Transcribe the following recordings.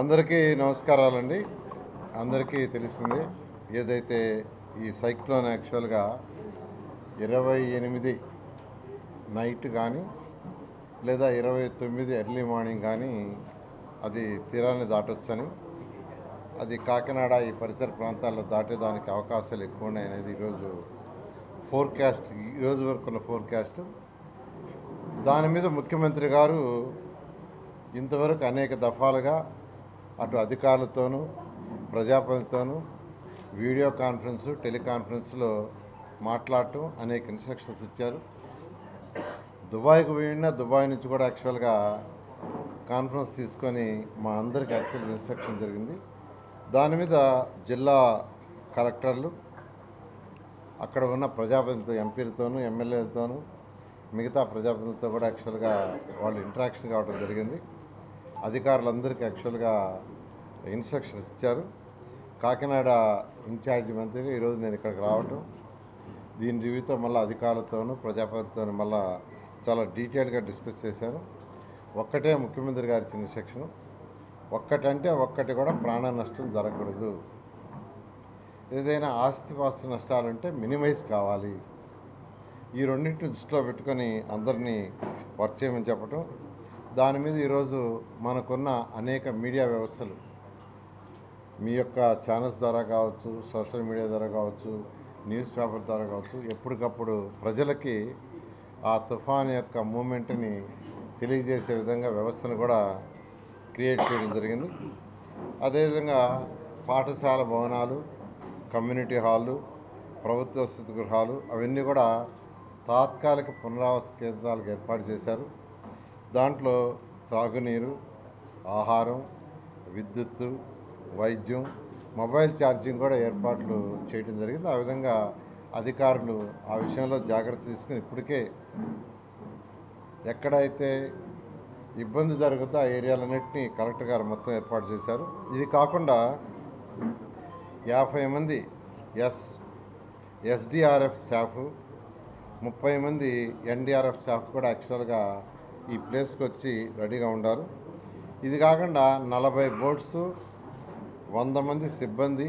అందరికీ నమస్కారాలండి. అందరికీ తెలిసింది ఏదైతే ఈ సైక్లోన్ యాక్చువల్గా ఇరవై ఎనిమిది నైట్ కానీ లేదా ఇరవై తొమ్మిది ఎర్లీ మార్నింగ్ కానీ అది తీరాన్ని దాటొచ్చని అది కాకినాడ ఈ పరిసర ప్రాంతాల్లో దాటేదానికి అవకాశాలు ఎక్కువ ఉన్నాయి అనేది ఈరోజు ఫోర్కాస్ట్ ఈరోజు వరకు ఉన్న ఫోర్కాస్ట్. దాని మీద ముఖ్యమంత్రి గారు ఇంతవరకు అనేక దఫాలుగా అటు అధికారులతోనూ ప్రజాపతితోనూ వీడియో కాన్ఫరెన్స్ టెలికాన్ఫరెన్స్లో మాట్లాడటం అనేక ఇన్స్ట్రక్షన్స్ ఇచ్చారు. దుబాయ్కి పోయినా దుబాయ్ నుంచి కూడా యాక్చువల్గా కాన్ఫరెన్స్ తీసుకొని మా అందరికి యాక్చువల్ ఇన్స్ట్రక్షన్ జరిగింది. దాని మీద జిల్లా కలెక్టర్లు అక్కడ ఉన్న ప్రజాప్రతినిధులతో ఎంపీలతోనూ ఎమ్మెల్యేలతోనూ మిగతా ప్రజాప్రతినిధులతో కూడా యాక్చువల్గా వాళ్ళు ఇంటరాక్షన్ కావడం జరిగింది. అధికారులందరికీ యాక్చువల్గా ఇన్స్ట్రక్షన్స్ ఇచ్చారు. కాకినాడ ఇన్ఛార్జి మంత్రిగా ఈరోజు నేను ఇక్కడికి రావటం దీని రివ్యూతో మళ్ళీ అధికారులతోనూ ప్రజాప్రతినిధులతో మళ్ళీ చాలా డీటెయిల్గా డిస్కస్ చేశాను ఒక్కటే ముఖ్యమంత్రి గారి చిన్న ఇన్స్ట్రక్షన్ ఒక్కటంటే ఒక్కటి కూడా ప్రాణ నష్టం జరగకూడదు. ఏదైనా ఆస్తిపాస్తి నష్టాలుంటే మినిమైజ్ కావాలి. ఈ రెండింటిని దృష్టిలో పెట్టుకొని అందరినీ వర్క్ చేయమని చెప్పటం. దాని మీద ఈరోజు మనకున్న అనేక మీడియా వ్యవస్థలు మీ యొక్క ఛానల్స్ ద్వారా కావచ్చు సోషల్ మీడియా ద్వారా కావచ్చు న్యూస్ పేపర్ ద్వారా కావచ్చు ఎప్పటికప్పుడు ప్రజలకి ఆ తుఫాన్ యొక్క మూమెంట్ని తెలియజేసే విధంగా వ్యవస్థను కూడా క్రియేట్ చేయడం జరిగింది. అదేవిధంగా పాఠశాల భవనాలు కమ్యూనిటీ హాళ్ళు ప్రభుత్వ వసతి గృహాలు అవన్నీ కూడా తాత్కాలిక పునరావాస కేంద్రాలకు ఏర్పాటు చేశారు. దాంట్లో త్రాగునీరు ఆహారం విద్యుత్తు వైద్యం మొబైల్ ఛార్జింగ్ కూడా ఏర్పాట్లు చేయడం జరిగింది. ఆ విధంగా అధికారులు ఆ విషయంలో జాగ్రత్త తీసుకుని ఇప్పటికే ఎక్కడైతే ఇబ్బంది జరుగుతుందో ఆ ఏరియాలన్నింటినీ కలెక్టర్ గారు మొత్తం ఏర్పాటు చేశారు. ఇది కాకుండా యాభై మంది ఎస్ ఎస్డిఆర్ఎఫ్ స్టాఫ్ ముప్పై మంది ఎన్డీఆర్ఎఫ్ స్టాఫ్ కూడా యాక్చువల్గా ఈ ప్లేస్కి వచ్చి రెడీగా ఉండారు. ఇది కాకుండా నలభై బోట్స్ వంద మంది సిబ్బంది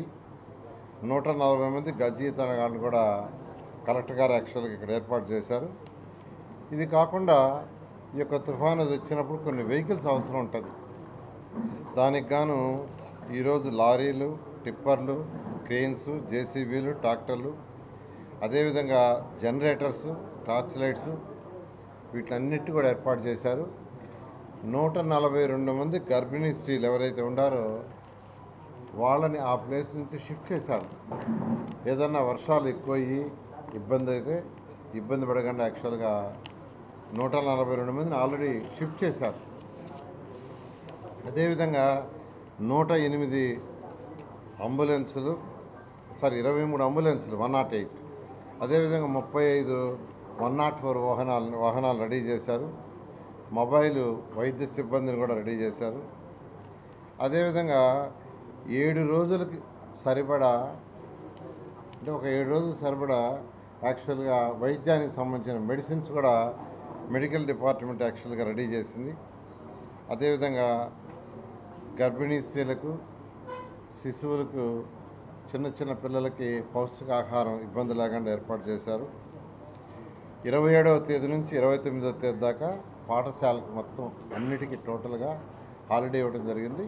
నూట నలభై మంది గజీతగాళ్ళు కూడా కలెక్టర్ గారు యాక్చువల్గా ఇక్కడ ఏర్పాటు చేశారు. ఇది కాకుండా ఈ యొక్క తుఫాన్ అది వచ్చినప్పుడు కొన్ని వెహికల్స్ అవసరం ఉంటుంది. దానికి గాను ఈరోజు లారీలు టిప్పర్లు క్రెయిన్స్ జేసీబీలు ట్రాక్టర్లు అదేవిధంగా జనరేటర్స్ టార్చ్ లైట్స్ వీటన్నిటి కూడా ఏర్పాటు చేశారు. నూట నలభై రెండు మంది గర్భిణీ స్త్రీలు ఎవరైతే ఉండారో వాళ్ళని ఆ ప్లేస్ నుంచి షిఫ్ట్ చేశారు. ఏదన్నా వర్షాలు ఎక్కువయ్యి ఇబ్బంది అయితే ఇబ్బంది పడకుండా యాక్చువల్గా నూట నలభై రెండు మందిని ఆల్రెడీ షిఫ్ట్ చేశారు. అదేవిధంగా నూట ఎనిమిది అంబులెన్సులు సారీ ఇరవై మూడు అంబులెన్సులు వన్ నాట్ ఎయిట్. అదేవిధంగా ముప్పై ఐదు వన్ నాట్ ఫోర్ వాహనాలు వాహనాలు రెడీ చేశారు. మొబైల్ వైద్య సిబ్బందిని కూడా రెడీ చేశారు. అదేవిధంగా ఏడు రోజులకి సరిపడా అంటే ఒక ఏడు రోజులు సరిపడా యాక్చువల్గా వైద్యానికి సంబంధించిన మెడిసిన్స్ కూడా మెడికల్ డిపార్ట్మెంట్ యాక్చువల్గా రెడీ చేసింది. అదేవిధంగా గర్భిణీ స్త్రీలకు శిశువులకు చిన్న చిన్న పిల్లలకి పౌష్టికాహారం ఇబ్బంది లేకుండా ఏర్పాటు చేశారు. ఇరవై ఏడవ తేదీ నుంచి ఇరవై తొమ్మిదవ తేదీ దాకా పాఠశాలకు మొత్తం అన్నిటికీ టోటల్గా హాలిడే ఇవ్వడం జరిగింది.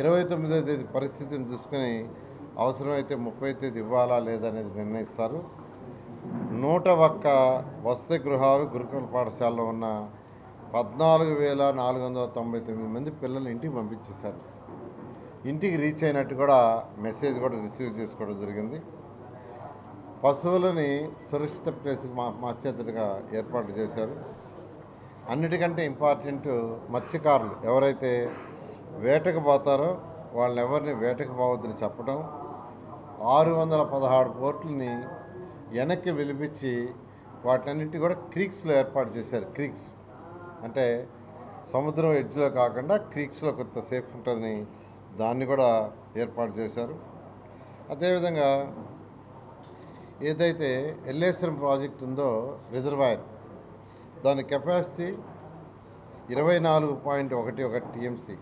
ఇరవై తొమ్మిదవ తేదీ పరిస్థితిని చూసుకొని అవసరమైతే ముప్పై తేదీ ఇవ్వాలా లేదా అనేది నిర్ణయిస్తారు. నూట ఒక్క వసతి గృహాలు గురుకుల పాఠశాలలో ఉన్న పద్నాలుగు వేల నాలుగు వందల తొంభై తొమ్మిది మంది పిల్లలు ఇంటికి పంపించేశారు. ఇంటికి రీచ్ అయినట్టు కూడా మెసేజ్ కూడా రిసీవ్ చేసుకోవడం జరిగింది. పశువులని సురక్షిత ప్లేస్కి మా మార్చేటట్టుగా ఏర్పాటు చేశారు. అన్నిటికంటే ఇంపార్టెంట్ మత్స్యకారులు ఎవరైతే వేటకు పోతారో వాళ్ళని ఎవరిని వేటకు పోవద్దని చెప్పడం ఆరు వందల పదహారు పోర్టులని వెనక్కి విలిపించి వాటన్నిటి కూడా క్రీక్స్లో ఏర్పాటు చేశారు. క్రీక్స్ అంటే సముద్రం ఎడ్జ్లో కాకుండా క్రీక్స్లో కొంత సేఫ్ ఉంటుందని దాన్ని కూడా ఏర్పాటు చేశారు. అదేవిధంగా ఏదైతే ఎల్లేశ్వరం ప్రాజెక్ట్ ఉందో రిజర్వాయర్ దాని కెపాసిటీ ఇరవై నాలుగు పాయింట్ ఒకటి ఒకటి టీఎంసీ.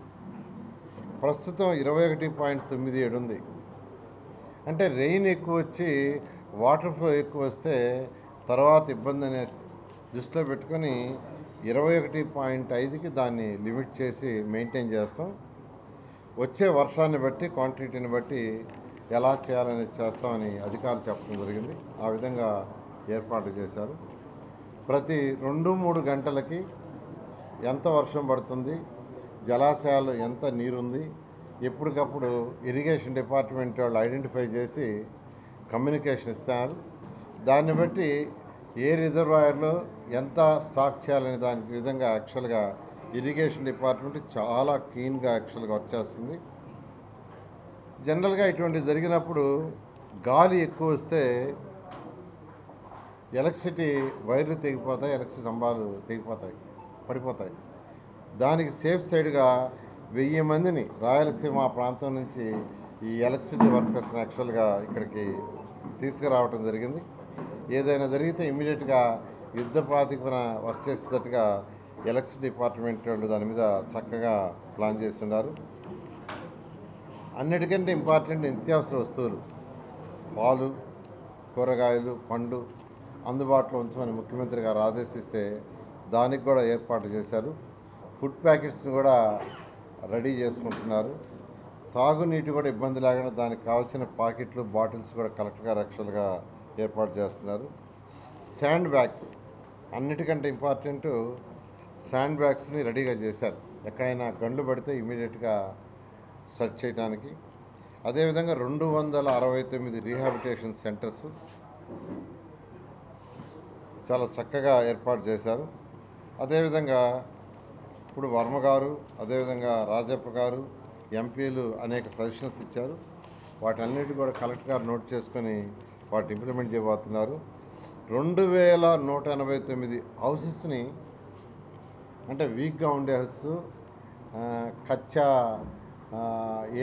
ప్రస్తుతం ఇరవై ఒకటి పాయింట్ తొమ్మిది ఏడు ఉంది. అంటే రెయిన్ ఎక్కువ వచ్చి వాటర్ ఫ్లో ఎక్కువ వస్తే తర్వాత ఇబ్బంది అనే దృష్టిలో పెట్టుకొని ఇరవై ఒకటి పాయింట్ ఐదుకి దాన్ని లిమిట్ చేసి మెయింటైన్ చేస్తాం. వచ్చే వర్షాన్ని బట్టి క్వాంటిటీని బట్టి ఎలా చేయాలనేది చేస్తామని అధికారులు చెప్పడం జరిగింది. ఆ విధంగా ఏర్పాటు చేశారు. ప్రతి రెండు మూడు గంటలకి ఎంత వర్షం పడుతుంది జలాశయాలు ఎంత నీరుంది ఎప్పటికప్పుడు ఇరిగేషన్ డిపార్ట్మెంట్ వాళ్ళు ఐడెంటిఫై చేసి కమ్యూనికేషన్ ఇస్తారు. దాన్ని బట్టి ఏ రిజర్వాయర్లో ఎంత స్టాక్ చేయాలనే దాని విధంగా యాక్చువల్గా ఇరిగేషన్ డిపార్ట్మెంట్ చాలా క్లీన్గా యాక్చువల్గా వర్క్ చేస్తుంది. జనరల్గా ఇటువంటి జరిగినప్పుడు గాలి ఎక్కువ వస్తే ఎలక్ట్రిసిటీ వైర్లు తెగిపోతాయి ఎలక్ట్రిసిటీ స్తంభాలు తెగిపోతాయి పడిపోతాయి. దానికి సేఫ్ సైడ్గా వెయ్యి మందిని రాయలసీమ ప్రాంతం నుంచి ఈ ఎలక్ట్రిసిటీ వర్కర్స్ని యాక్చువల్గా ఇక్కడికి తీసుకురావటం జరిగింది. ఏదైనా జరిగితే ఇమ్మీడియట్గా యుద్ధ ప్రాతిపన వర్క్ చేసేటట్టుగా ఎలక్ట్రిసిటీ డిపార్ట్మెంట్ వాళ్ళు దాని మీద చక్కగా ప్లాన్ చేస్తున్నారు. అన్నిటికంటే ఇంపార్టెంట్ నిత్యావసర వస్తువులు. పాలు కూరగాయలు పండు అందుబాటులో ఉంచమని ముఖ్యమంత్రి గారు ఆదేశిస్తే దానికి కూడా ఏర్పాటు చేశారు. ఫుడ్ ప్యాకెట్స్ని కూడా రెడీ చేసుకుంటున్నారు. తాగునీటి కూడా ఇబ్బంది లేకుండా దానికి కావాల్సిన పాకెట్లు బాటిల్స్ కూడా కలెక్ట్గా రక్షలుగా ఏర్పాటు చేస్తున్నారు. శాండ్ బ్యాగ్స్ అన్నిటికంటే ఇంపార్టెంట్ శాండ్ బ్యాగ్స్ని రెడీగా చేశారు. ఎక్కడైనా గండ్లు పడితే ఇమీడియట్గా సెర్చ్ చేయడానికి అదేవిధంగా రెండు వందల అరవై తొమ్మిది రీహాబిటేషన్ సెంటర్స్ చాలా చక్కగా ఏర్పాటు చేశారు. అదేవిధంగా ఇప్పుడు వర్మ గారు అదేవిధంగా రాజప్ప గారు ఎంపీలు అనేక సజెషన్స్ ఇచ్చారు. వాటన్నిటి కూడా కలెక్టర్ గారు నోట్ చేసుకొని వాటిని ఇంప్లిమెంట్ చేయబోతున్నారు. రెండు వేల నూట ఎనభై తొమ్మిది హౌసెస్ని అంటే వీక్గా ఉండే హౌస్ కచ్చా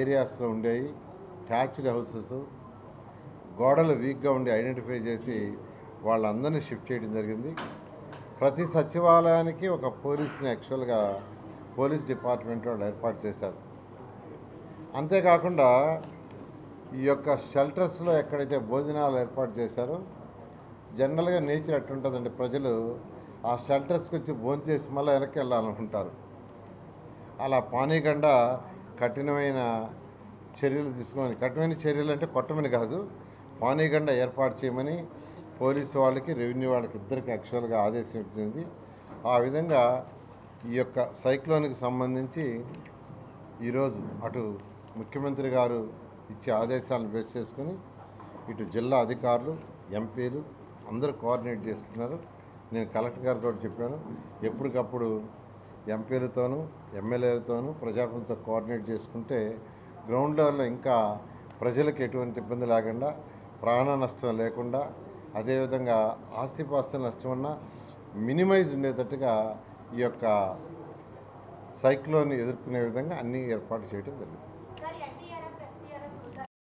ఏరియాస్లో ఉండేవి ట్యాచ్డ్ హౌసెస్. గోడలు వీక్గా ఉండి ఐడెంటిఫై చేసి వాళ్ళందరినీ షిఫ్ట్ చేయడం జరిగింది. ప్రతి సచివాలయానికి ఒక పోలీస్ని యాక్చువల్గా పోలీస్ డిపార్ట్మెంట్ వాళ్ళు ఏర్పాటు చేశారు. అంతేకాకుండా ఈ యొక్క షెల్టర్స్లో ఎక్కడైతే భోజనాలు ఏర్పాటు చేశారో జనరల్గా నేచర్ ఎట్టుంటుందంటే ప్రజలు ఆ షెల్టర్స్కి వచ్చి భోంచేసి మళ్ళీ వెనక్కి వెళ్ళాలనుకుంటారు. అలా పానీయకుండా కఠినమైన చర్యలు తీసుకొని కఠినమైన చర్యలు అంటే కొట్టమని కాదు పానీగండ ఏర్పాటు చేయమని పోలీసు వాళ్ళకి రెవెన్యూ వాళ్ళకి ఇద్దరికి యాక్చువల్గా ఆదేశం ఇచ్చింది. ఆ విధంగా ఈ యొక్క సైక్లోన్కి సంబంధించి ఈరోజు అటు ముఖ్యమంత్రి గారు ఇచ్చే ఆదేశాలను బేస్ చేసుకుని ఇటు జిల్లా అధికారులు ఎంపీలు అందరూ కోఆర్డినేట్ చేస్తున్నారు. నేను కలెక్టర్ గారు కూడా చెప్పాను ఎప్పటికప్పుడు ఎంపీలతోనూ ఎమ్మెల్యేలతోనూ ప్రజాప్రతినిధులతో కోఆర్డినేట్ చేసుకుంటే గ్రౌండ్ లెవెల్లో ఇంకా ప్రజలకు ఎటువంటి ఇబ్బంది లేకుండా ప్రాణ నష్టం లేకుండా అదేవిధంగా ఆస్తిపాస్తుల నష్టం ఉన్న మినిమైజ్ ఉండేటట్టుగా ఈ యొక్క సైక్లోన్ ఎదుర్కొనే విధంగా అన్ని ఏర్పాటు చేయడం జరిగింది.